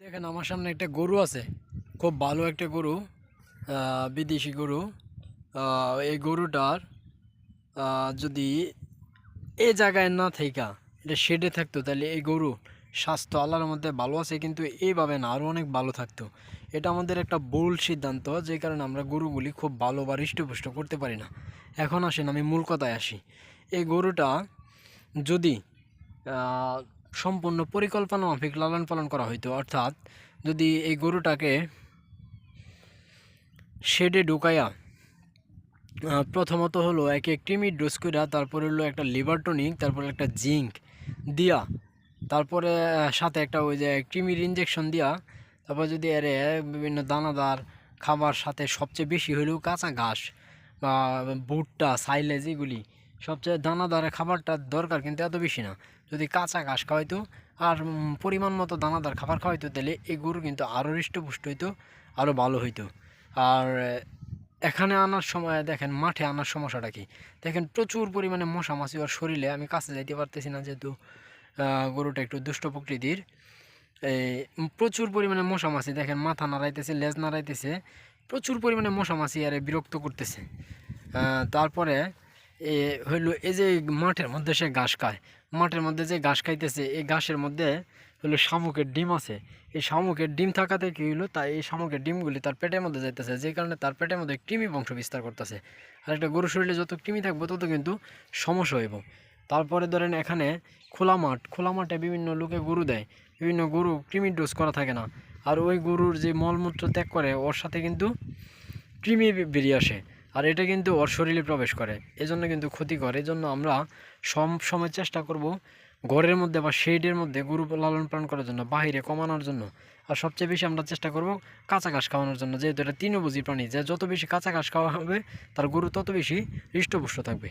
দেখেন, আমার সামনে একটা গরু আছে। খুব ভালো একটা গরু বিদেশি গরু। এই গরুটার যদি এই জায়গায় না থাকা এটা শেডে থাকতো, তাহলে এই গরু স্বাস্থ্য আল্লাহর মধ্যে ভালো আছে, কিন্তু এইভাবে না আরও অনেক ভালো থাকতো। এটা আমাদের একটা ভুল সিদ্ধান্ত, যে কারণে আমরা গরুগুলি খুব ভালো বা হৃষ্টপুষ্ট করতে পারি না। এখন আসেন, আমি মূল কথায় আসি। এই গরুটা যদি সম্পূর্ণ পরিকল্পনা মাফিক লালন পালন করা হইতো। অর্থাৎ যদি এই গরুটাকে শেডে ঢুকাইয়া প্রথমত হলো এক টিমির ডোজ কইরা, তারপরে হলো একটা লিভার টনিক, তারপরে একটা জিঙ্ক দিয়া, তারপরে সাথে একটা ওই যে ক্রিমির ইঞ্জেকশন দিয়া, তারপর যদি এর বিভিন্ন দানাদার খাবার সাথে সবচেয়ে বেশি হলেও কাঁচা ঘাস বা ভুট্টা, সাইলেজ এগুলি সবচেয়ে দানাদার খাবারটা দরকার কিন্তু এত বেশি না। যদি কাঁচা ঘাস খাওয়াইতো আর পরিমাণ মতো দানাদার খাবার খাওয়াইতো, তাহলে এই গরু কিন্তু আরও হৃষ্টপুষ্ট হইতো আরও ভালো হইতো। আর, এখানে আনার সময়, দেখেন মাঠে আনার সমস্যাটা কি? দেখেন প্রচুর পরিমাণে মশা মাছি ওর শরীরে, আমি কাছে যাইতে পারতেছি না যেহেতু গরুটা একটু দুষ্ট প্রকৃতির। এই প্রচুর পরিমাণে মশা মাছি, দেখেন মাথা নাড়াইতেছে, লেজ নাড়াইতেছে, প্রচুর পরিমাণে মশা মাছি আরে বিরক্ত করতেছে। তারপরে হইল এই যে মাঠের মধ্যে সে ঘাস খায়, মাঠের মধ্যে যে ঘাস খাইতেছে, এই ঘাসের মধ্যে হলো শামুকের ডিম আছে। এই শামুকের ডিম থাকাতে কি হলো তাই এই শামুকের ডিমগুলি তার পেটের মধ্যে যাইতেছে, যে কারণে তার পেটের মধ্যে কৃমি বংশ বিস্তার করতেছে। আর একটা গরু শরীরে যত কৃমি থাকবে, তত কিন্তু সমস্যা হইব। তারপরে ধরেন এখানে খোলা মাঠ, খোলা মাঠে বিভিন্ন লোকে গরু দেয়, বিভিন্ন গরু কৃমির ডোজ করা থাকে না। আর ওই গরুর যে মলমূত্র ত্যাগ করে, ওর সাথে কিন্তু কৃমি বেরিয়ে আসে। আর এটা কিন্তু ওর শরীরে প্রবেশ করে। এজন্য কিন্তু ক্ষতি করে এজন্য আমরা সব সময় চেষ্টা করব ঘরের মধ্যে বা শেডের মধ্যে গরু লালন পালন করার জন্য, বাহিরে কমানোর জন্য। আর সবচেয়ে বেশি আমরা চেষ্টা করব কাঁচা ঘাস খাওয়ানোর জন্য, যেহেতু এটা তৃণভোজী প্রাণী। যে যত বেশি কাঁচা ঘাস খাওয়া হবে, তার গরু তত বেশি হৃষ্টপুষ্ট থাকবে।